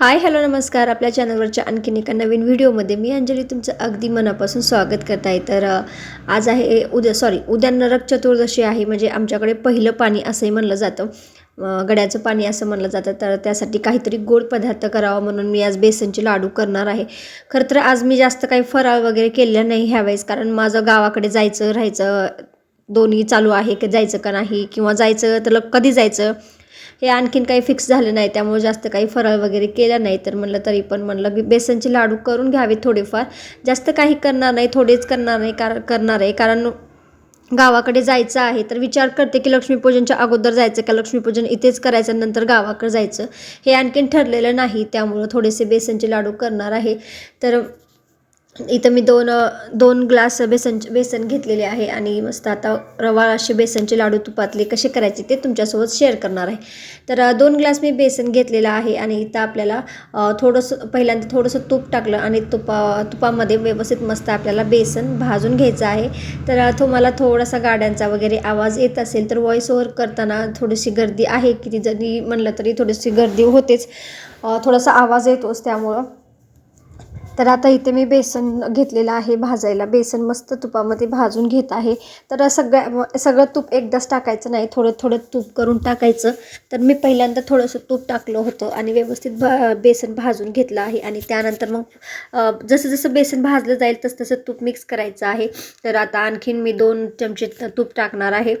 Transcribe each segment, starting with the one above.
Hi hello नमस्कार. आपल्या चॅनलवरच्या आणखीन एका नवीन व्हिडिओमध्ये मी अंजली तुमचं अगदी मनापासून स्वागत करत आहे. तर आज आहे उद्या सॉरी उद्या नरक चतुर्दशी आहे म्हणजे आमच्याकडे पहिलं पाणी असंही म्हणलं जातं. गड्याचं पाणी असं म्हणलं जातं. तर त्यासाठी काहीतरी गोड पदार्थ करावा म्हणून मी आज बेसनचे लाडू करणार आहे. खरं तर आज मी जास्त काही फराळ वगैरे केलेलं नाही ह्यावेळेस कारण माझं गावाकडे जायचं राहायचं दोन्ही चालू आहे की जायचं का नाही किंवा जायचं तर ल- कधी जायचं हे आणखीन काही फिक्स झालं नाही त्यामुळे जास्त काही फराळ वगैरे केला नाही. तर म्हणलं तरी पण म्हणलं की बेसनचे लाडू करून घ्यावे थोडेफार. जास्त काही करणार नाही थोडेच करणार नाही कार करणार आहे. कारण गावाकडे जायचं आहे तर विचार करते की लक्ष्मीपूजनच्या अगोदर जायचं का? लक्ष्मीपूजन इथेच करायचं नंतर गावाकडे जायचं. हे आणखीन ठरलेलं नाही त्यामुळं थोडेसे बेसनचे लाडू करणार आहे. तर इथं मी दोन दोन ग्लास बेसन बेसन घेतलेले आहे आणि मस्त आता रवा असे बेसनचे लाडू तुपातले कसे करायचे ते तुमच्यासोबत शेअर करणार आहे. तर दोन ग्लास मी बेसन घेतलेलं आहे आणि इथं आपल्याला थोडंसं पहिल्यांदा थोडंसं तूप टाकलं आणि तुपा तुपामध्ये व्यवस्थित मस्त आपल्याला बेसन भाजून घ्यायचं आहे. तर तुम्हाला थोडासा गाड्यांचा वगैरे आवाज येत असेल तर व्हॉईस ओव्हर करताना थोडीशी गर्दी आहे किती जरी म्हणलं तरी थोडीशी गर्दी होतेच. थोडासा आवाज येतोच त्यामुळं. तर आता इथे मी बेसन घेतलेलं आहे भाजायला. बेसन मस्त तुपामध्ये भाजून घेत आहे. तर सगळ्या सगळं तूप एकदाच टाकायचं नाही. थोडं थोडं तूप करून टाकायचं. तर मी पहिल्यांदा थोडंसं तूप टाकलं होतं आणि व्यवस्थित भा बेसन भाजून घेतलं आहे. आणि त्यानंतर मग जसं जसं बेसन भाजलं जाईल तसं तसं तूप मिक्स करायचं आहे. तर आता आणखीन मी दोन चमचे तूप टाकणार आहे.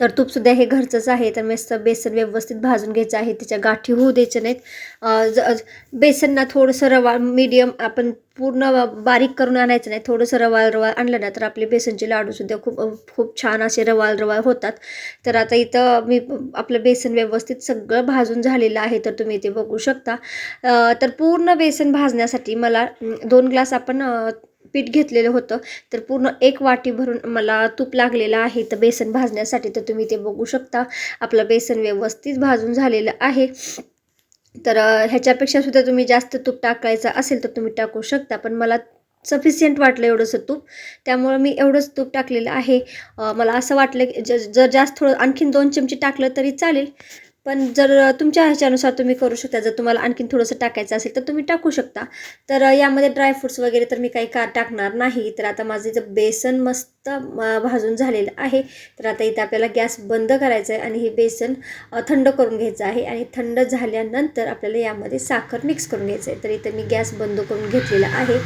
तर तूपसुद्धा हे घरचंच आहे. तर मस्त बेसन व्यवस्थित भाजून घ्यायचं आहे. त्याच्या गाठी होऊ द्यायच्या नाहीत. ज बेसनना थोडंसं रवा मीडियम आपण पूर्ण बारीक करून आणायचं नाही. थोडंसं रवाळ रवाळ आणलं ना तर आपले बेसनचे लाडूसुद्धा खूप खूप छान असे रवाळ रवाळ होतात. तर आता इथं मी आपलं बेसन व्यवस्थित सगळं भाजून झालेलं आहे. तर तुम्ही इथे बघू शकता. तर पूर्ण बेसन भाजण्यासाठी मला दोन ग्लास आपण पीठ घेतलेलं होतं. तर पूर्ण एक वाटी भरून मला तूप लागलेलं आहे. तर बेसन भाजण्यासाठी तर तुम्ही ते बघू शकता. आपलं बेसन व्यवस्थित भाजून झालेलं आहे. तर ह्याच्यापेक्षा सुद्धा तुम्ही जास्त तूप टाकायचं असेल तर तुम्ही टाकू शकता. पण मला सफिशियंट वाटलं एवढंसं तूप. त्यामुळं मी एवढंच तूप टाकलेलं आहे. मला असं वाटलं की ज जर जास्त थोडं आणखीन दोन चमचे टाकलं तरी चालेल. पण जर तुमच्या ह्याच्यानुसार तुम्ही करू शकता जर तुम्हाला आणखीन थोडंसं टाकायचं असेल तर तुम्ही टाकू शकता. तर यामध्ये ड्रायफ्रूट्स वगैरे तर मी काही का टाकणार नाही. तर आता माझं इथं बेसन मस्त भाजून झालेलं आहे. तर आता इथं आपल्याला गॅस बंद करायचं आहे आणि हे बेसन थंड करून घ्यायचं आहे. आणि थंड झाल्यानंतर आपल्याला यामध्ये साखर मिक्स करून घ्यायचं आहे. तर इथं मी गॅस बंद करून घेतलेला आहे.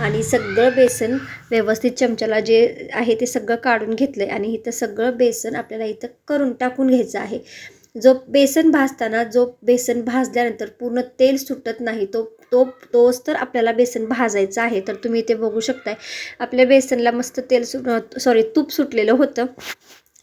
आणि सगळं बेसन व्यवस्थित चमच्याला जे आहे ते सगळं काढून घेतलं आहे आणि इथं सगळं बेसन आपल्याला इथं करून टाकून घ्यायचं आहे. जो बेसन भाजताना जो बेसन भाजल्यानंतर पूर्ण तेल सुटत नाही तो तो तोच तर आपल्याला बेसन भाजायचं आहे. तर तुम्ही इथे बघू शकताय. आपल्या बेसनला मस्त तेल सुट सॉरी तूप सुटलेलं होतं.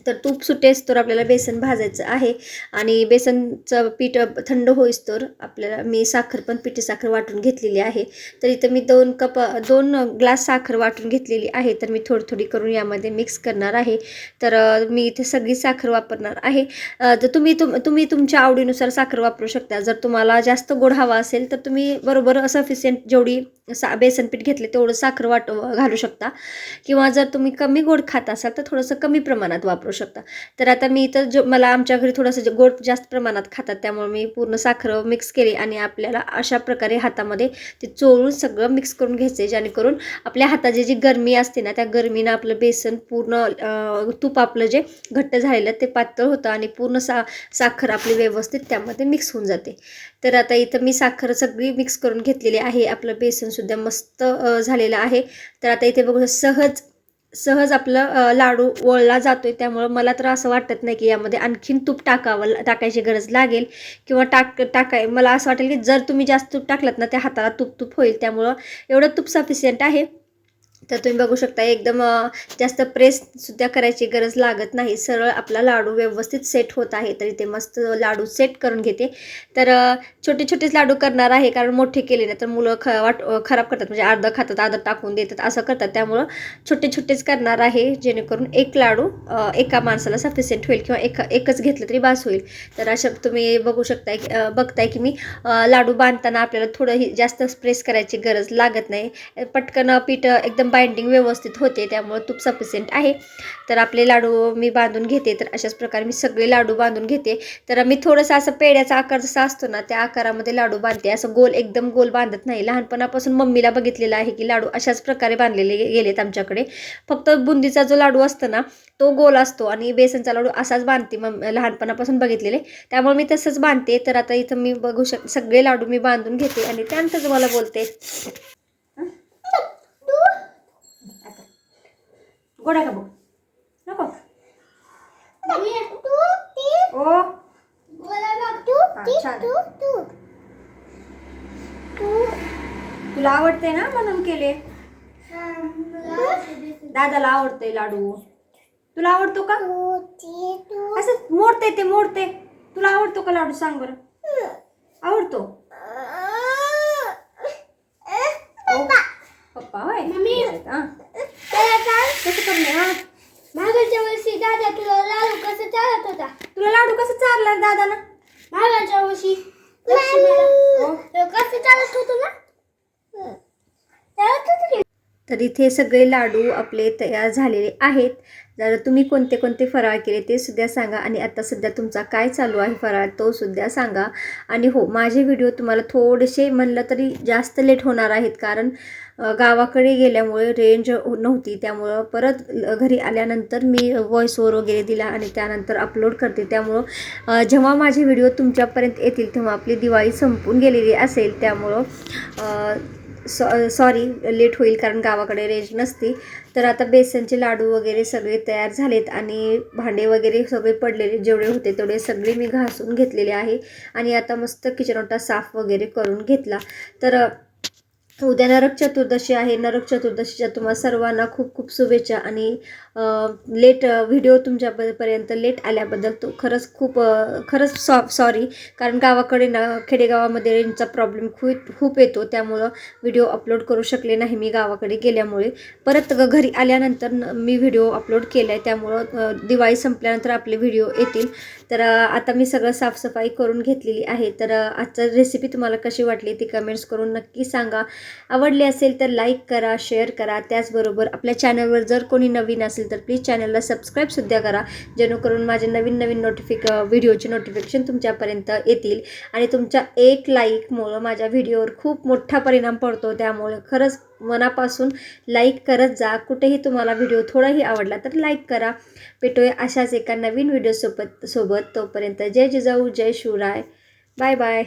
तर तूप सुटेस तर आपल्याला बेसन भाजायचं आहे. आणि बेसनचं पीठ थंड होईस तर आपल्याला मी साखर पण पिठी साखर वाटून घेतलेली आहे. तर इथं मी दोन कप दोन ग्लास साखर वाटून घेतलेली आहे. तर मी थोडी थोडी करून यामध्ये मिक्स करणार आहे. तर मी इथे सगळी साखर वापरणार आहे. तर तुम्ही तुम तुम्ही तुमच्या आवडीनुसार साखर वापरू शकता. जर तुम्हाला जास्त गोड हवा असेल तर तुम्ही बरोबर सफिशियंट जेवढी सा बेसन पीठ घेतले तेवढं साखर वाट घालू शकता. किंवा जर तुम्ही कमी गोड खात असाल तर थोडंसं कमी प्रमाणात वापरू शकता. तर आता मी इथं जो मला आमच्या घरी थोडंसं जे गोड जास्त प्रमाणात खातात त्यामुळे मी पूर्ण साखर मिक्स केली आणि आपल्याला अशा प्रकारे हातामध्ये ते चोळून सगळं मिक्स करून घ्यायचं जेणेकरून आपल्या हाताची जी गरमी असते ना त्या गरमीनं आपलं बेसन पूर्ण तूप आपलं जे घट्ट झालेलं ते पातळ होतं आणि पूर्ण सा साखर आपली व्यवस्थित त्यामध्ये मिक्स होऊन जाते. तर आता इथं मी साखर सगळी मिक्स करून घेतलेली आहे आपलं बेसन सुद्धा मस्त झालेलं आहे. तर आता इथे बघू सहज सहज आपलं लाडू वळला आहे त्यामुळं मला तर असं वाटत नाही की यामध्ये आणखीन तूप टाकावं टाकायची गरज लागेल किंवा टाक टाकाय मला असं वाटेल की जर तुम्ही जास्त तूप टाकलात ना त्या हाताला तूप तूप होईल. त्यामुळं एवढं तूप सफिशियंट आहे. तर तुम्ही बघू शकता एकदम जास्त प्रेससुद्धा करायची गरज लागत नाही. सरळ आपला लाडू व्यवस्थित सेट होत आहे तर इथे मस्त लाडू सेट करून घेते. तर छोटे छोटेच लाडू करणार आहे कारण मोठे केले नाही तर मुलं ख वाट खराब करतात. म्हणजे अर्धं खातात अर्धं टाकून देतात असं करतात. त्यामुळं छोटे छोटेच करणार आहे जेणेकरून एक लाडू एका माणसाला सफिशियंट होईल किंवा एक एकच घेतलं तरी बास होईल. तर अशा तुम्ही बघू शकताय की- बघताय की मी लाडू बांधताना आपल्याला थोडंही जास्त प्रेस करायची गरज लागत नाही. पटकन पीठ एकदम बाइंडिंग व्यवस्थित होते त्यामुळं तूप सफिशियंट आहे. तर आपले लाडू मी बांधून घेते तर अशाच प्रकारे मी सगळे लाडू बांधून घेते. तर मी थोडंसं असं पेड्याचा आकार जसा असतो ना त्या आकारामध्ये लाडू बांधते. असं गोल एकदम गोल बांधत नाही. लहानपणापासून मम्मीला बघितलेलं आहे की लाडू अशाच प्रकारे बांधलेले गेलेत आमच्याकडे. फक्त बुंदीचा जो लाडू असतो ना तो गोल असतो आणि बेसनचा लाडू असाच बांधते मग लहानपणापासून बघितलेले. त्यामुळे मी तसंच बांधते. तर आता इथं मी बघू शक सगळे लाडू मी बांधून घेते आणि त्यानंतर तुम्हाला बोलते. गोडा का बघ. नको. ओ. हा. तुला आवडते ना म्हणून केले? दादाला आवडते लाडू. तुला आवडतो का? असं मोडते ते मोडते. तुला आवडतो का लाडू? सांग बरं. आवडतो. पप्पा. होय. हा. करणे हा? मागच्या वर्षी दादा तुला लाडू कसं चालत होता? तुला लाडू कसं चारला दादा ना मागच्या वर्षी लक्ष्मीला. हो. तो कसं चालत होतं ना तर इथे सगळे लाडू आपले तयार झालेले आहेत. जर तुम्ही कोणते कोणते फराळ केले ते सुद्धा सांगा आणि आता सध्या तुमचा काय चालू आहे फराळ तो सुद्धा सांगा. आणि हो माझे व्हिडिओ तुम्हाला थोडेसे म्हणलं तरी जास्त लेट होणार आहेत कारण गावाकडे गेल्यामुळे रेंज नव्हती. त्यामुळं परत घरी आल्यानंतर मी व्हॉइस ओवर वगैरे दिला आणि त्यानंतर अपलोड करते. त्यामुळं जेव्हा माझे व्हिडिओ तुमच्यापर्यंत येतील तेव्हा आपली दिवाळी संपून गेलेली असेल. त्यामुळं सॉ सॉरी लेट होईल कारण गावाकडे रेंज नसती. तर आता बेसनचे लाडू वगैरे सगळे तयार झालेत आणि भांडे वगैरे सगळे पडलेले जेवढे होते तेवढे सगळे मी घासून घेतलेले आहे. आणि आता मस्त किचन ओटा साफ वगैरे करून घेतला. तर उद्या नरक चतुर्दशी आहे. नरक चतुर्दशीच्या तुम्हा सर्वांना खूप खूप शुभेच्छा आणि लेट व्हिडिओ तुमच्यापर्यंत लेट आल्याबद्दल तो खरंच खूप खरंच सॉ सॉरी कारण गावाकडे ना खेडेगावामध्ये रेंजचा प्रॉब्लेम खूप खूप येतो. त्यामुळं व्हिडिओ अपलोड करू शकले नाही मी गावाकडे गेल्यामुळे. परत घरी आल्यानंतर न- मी व्हिडिओ अपलोड केला आहे त्यामुळं दिवाळी संपल्यानंतर आपले व्हिडिओ येतील. तर आता मी सगळं साफसफाई करून घेतलेली आहे. तर आजचं रेसिपी तुम्हाला कशी वाटली ती कमेंट्स करून नक्की सांगा. आवडले असेल तर लाईक करा शेअर करा. त्याचबरोबर आपल्या चॅनलवर जर कोणी नवीन असेल तर प्लीज चॅनलला सबस्क्राईबसुद्धा करा. जेणेकरून माझे नवीन नवीन नोटिफिक व्हिडिओचे नोटिफिकेशन तुमच्यापर्यंत येतील. आणि तुमच्या एक लाईकमुळं माझ्या व्हिडिओवर खूप मोठा परिणाम पडतो. त्यामुळे खरंच मनापासून लाईक करत जा. कुठेही तुम्हाला व्हिडिओ थोडाही आवडला तर लाईक करा. भेटूया अशाच एका नवीन व्हिडिओसोबत सोबत तोपर्यंत जय जिजाऊ जय शिवराय. Bye bye